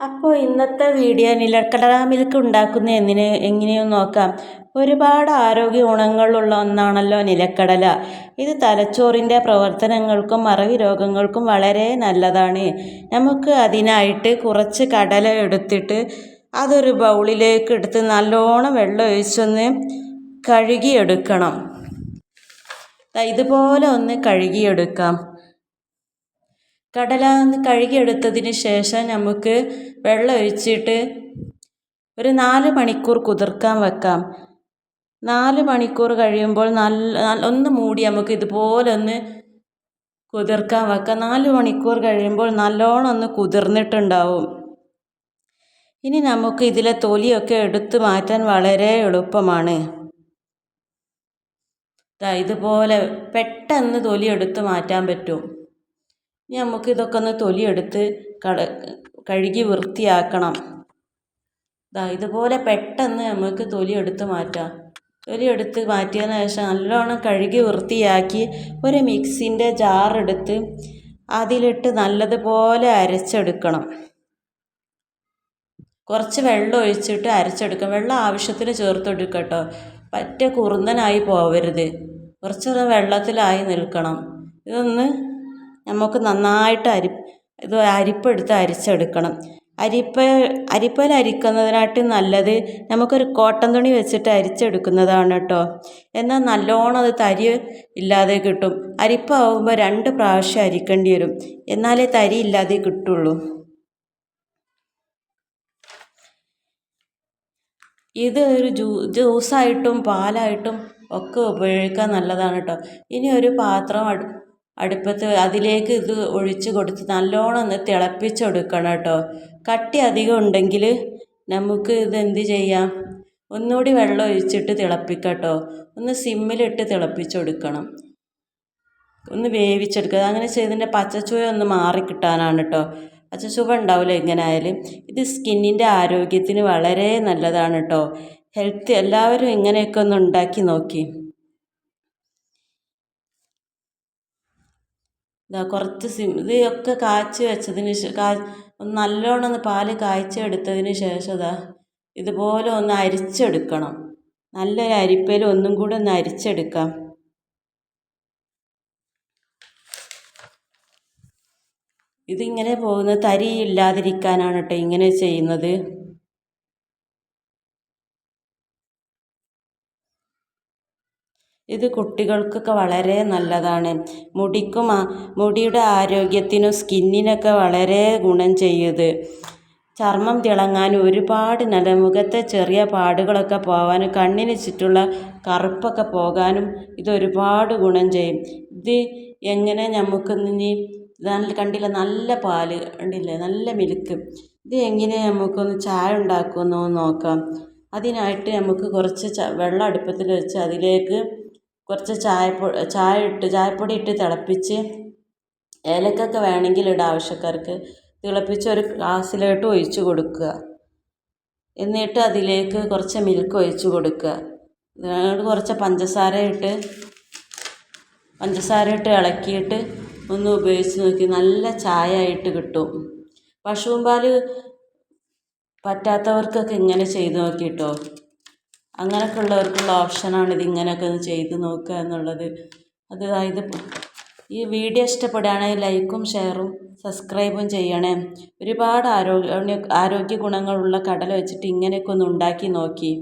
അപ്പോൾ ഇന്നത്തെ വീഡിയോ നിലക്കടല മിൽക്ക് ഉണ്ടാക്കുന്ന എന്തിന് എങ്ങനെയെന്ന് നോക്കാം. ഒരുപാട് ആരോഗ്യ ഗുണങ്ങളുള്ള ഒന്നാണല്ലോ നിലക്കടല. ഇത് തലച്ചോറിന്റെ പ്രവർത്തനങ്ങൾക്കും മറവി രോഗങ്ങൾക്കും വളരെ നല്ലതാണ്. നമുക്ക് അതിനായിട്ട് കുറച്ച് കടല എടുത്തിട്ട് അതൊരു ബൗളിലേക്ക് എടുത്ത് നല്ലോണം വെള്ളം ഒഴിച്ചൊന്ന് കഴുകിയെടുക്കണം. ഇതുപോലെ ഒന്ന് കഴുകിയെടുക്കാം. കടല കഴുകിയെടുത്തതിന് ശേഷം നമുക്ക് വെള്ളം ഒഴിച്ചിട്ട് ഒരു നാല് മണിക്കൂർ കുതിർക്കാൻ വെക്കാം. നാല് മണിക്കൂർ കഴിയുമ്പോൾ നല്ല ഒന്ന് മൂടി നമുക്ക് ഇതുപോലെ ഒന്ന് കുതിർക്കാൻ വെക്കാം. നാല് മണിക്കൂർ കഴിയുമ്പോൾ നല്ലോണം ഒന്ന് കുതിർന്നിട്ടുണ്ടാവും. ഇനി നമുക്ക് ഇതിലെ തൊലിയൊക്കെ എടുത്തു മാറ്റാൻ വളരെ എളുപ്പമാണ്. ഇതുപോലെ പെട്ടെന്ന് തൊലി എടുത്ത് മാറ്റാൻ പറ്റും. ഇനി നമുക്ക് ഇതൊക്കെ ഒന്ന് തൊലിയെടുത്ത് കട കഴുകി വൃത്തിയാക്കണം. ഇതാ ഇതുപോലെ പെട്ടെന്ന് നമുക്ക് തൊലിയെടുത്ത് മാറ്റാം. തൊലിയെടുത്ത് മാറ്റിയതിന് ശേഷം നല്ലോണം കഴുകി വൃത്തിയാക്കി ഒരു മിക്സിന്റെ ജാറെടുത്ത് അതിലിട്ട് നല്ലതുപോലെ അരച്ചെടുക്കണം. കുറച്ച് വെള്ളം ഒഴിച്ചിട്ട് അരച്ചെടുക്കാം വെള്ളം ആവശ്യത്തിന് ചേർത്തെടുക്കുക കേട്ടോ പറ്റ കുറുന്നനായി പോവരുത്. കുറച്ച് വെള്ളത്തിലായി നിൽക്കണം. ഇതൊന്ന് നമുക്ക് നന്നായിട്ട് അരി ഇത് അരിപ്പെടുത്ത് അരിച്ചെടുക്കണം. അരിപ്പ അരിപ്പയിൽ അരിക്കുന്നതിനായിട്ട് നല്ലത് നമുക്കൊരു കോട്ടൺ തുണി വെച്ചിട്ട് അരിച്ചെടുക്കുന്നതാണ് കേട്ടോ. എന്നാൽ നല്ലോണം അത് തരി ഇല്ലാതെ കിട്ടും. അരിപ്പാവുമ്പോൾ രണ്ട് പ്രാവശ്യം അരിക്കേണ്ടി വരും. എന്നാലേ തരി ഇല്ലാതെ കിട്ടുള്ളൂ. ഇത് ഒരു ജ്യൂ ജ്യൂസായിട്ടും പാലായിട്ടും ഒക്കെ ഉപയോഗിക്കാൻ നല്ലതാണ് കേട്ടോ. ഇനി ഒരു പാത്രം അടുപ്പത്ത് അതിലേക്ക് ഇത് ഒഴിച്ച് കൊടുത്ത് നല്ലോണം ഒന്ന് തിളപ്പിച്ചെടുക്കണം കേട്ടോ. കട്ടി അധികം ഉണ്ടെങ്കിൽ നമുക്ക് ഇത് എന്ത് ചെയ്യാം? ഒന്നുകൂടി വെള്ളം ഒഴിച്ചിട്ട് തിളപ്പിക്കാം കേട്ടോ. ഒന്ന് സിമ്മിലിട്ട് തിളപ്പിച്ചെടുക്കണം. ഒന്ന് വേവിച്ചെടുക്കുക. അങ്ങനെ ചെയ്തതിന്റെ പച്ചച്ചുവ ഒന്ന് മാറി കിട്ടാനാണ് കേട്ടോ. പച്ചച്ചുവ ഉണ്ടാവില്ല എങ്ങനെ ആയാലും? ഇത് സ്കിന്നിന്റെ ആരോഗ്യത്തിന് വളരെ നല്ലതാണ് കേട്ടോ. ഹെൽത്ത് എല്ലാവരും ഇങ്ങനെയൊക്കെ ഒന്ന് ഉണ്ടാക്കി നോക്കി. ഇതാ കുറച്ച് സിം ഇതൊക്കെ കാച്ചി വെച്ചതിന് നല്ലോണം ഒന്ന് പാൽ കായ്ച്ചെടുത്തതിന് ശേഷം ഇതാ ഇതുപോലെ ഒന്ന് അരിച്ചെടുക്കണം. നല്ലൊരു അരിപ്പയിൽ ഒന്നും കൂടെ ഒന്ന് അരിച്ചെടുക്കാം. ഇതിങ്ങനെ പോകുന്നത് തരി ഇല്ലാതിരിക്കാനാണ് കേട്ടോ ഇങ്ങനെ ചെയ്യുന്നത്. ഇത് കുട്ടികൾക്കൊക്കെ വളരെ നല്ലതാണ്. മുടിക്കും മുടിയുടെ ആരോഗ്യത്തിനും സ്കിന്നിനൊക്കെ വളരെ ഗുണം ചെയ്യുന്നത് ചർമ്മം തിളങ്ങാൻ ഒരുപാട് നല്ല മുഖത്തെ ചെറിയ പാടുകളൊക്കെ പോകാനും കണ്ണിന് ചുറ്റുള്ള കറുപ്പൊക്കെ പോകാനും ഇത് ഒരുപാട് ഗുണം ചെയ്യും. ഇത് എങ്ങനെ നമുക്ക് ഇനി നല്ല കണ്ടില്ല നല്ല പാൽ കണ്ടില്ലേ നല്ല മിൽക്ക്. ഇത് എങ്ങനെ നമുക്കൊന്ന് ചായ ഉണ്ടാക്കുമെന്ന് നോക്കാം. അതിനായിട്ട് നമുക്ക് കുറച്ച് വെള്ളം അടുപ്പത്തിൽ വെച്ച് അതിലേക്ക് കുറച്ച് ചായപ്പൊ ചായ ഇട്ട് ചായപ്പൊടി ഇട്ട് തിളപ്പിച്ച് ഏലക്കൊക്കെ വേണമെങ്കിൽ ഇടാം ആവശ്യക്കാർക്ക്. തിളപ്പിച്ച് ഒരു ഗ്ലാസ്സിലോട്ട് ഒഴിച്ച് കൊടുക്കുക. എന്നിട്ട് അതിലേക്ക് കുറച്ച് മിൽക്ക് ഒഴിച്ച് കൊടുക്കുക. എന്നിട്ട് കുറച്ച് പഞ്ചസാര ഇട്ട് പഞ്ചസാര ഇട്ട് ഇളക്കിയിട്ട് ഒന്ന് ഉപയോഗിച്ച് നോക്കി. നല്ല ചായ ആയിട്ട് കിട്ടും. പശുവും പാൽ പറ്റാത്തവർക്കൊക്കെ ഇങ്ങനെ ചെയ്ത് നോക്കിയിട്ടോ അങ്ങനെയൊക്കെ ഉള്ളവർക്കുള്ള ഓപ്ഷനാണ് ഇത് ഇങ്ങനെയൊക്കെ ഒന്ന് ചെയ്ത് നോക്കുക എന്നുള്ളത്. അതായത് ഈ വീഡിയോ ഇഷ്ടപ്പെടുകയാണെങ്കിൽ ലൈക്കും ഷെയറും സബ്സ്ക്രൈബും ചെയ്യണേ. ഒരുപാട് ആരോഗ്യ ആരോഗ്യ ഗുണങ്ങളുള്ള കടല വെച്ചിട്ട് ഇങ്ങനെയൊക്കെ ഒന്ന് ഉണ്ടാക്കി നോക്കി.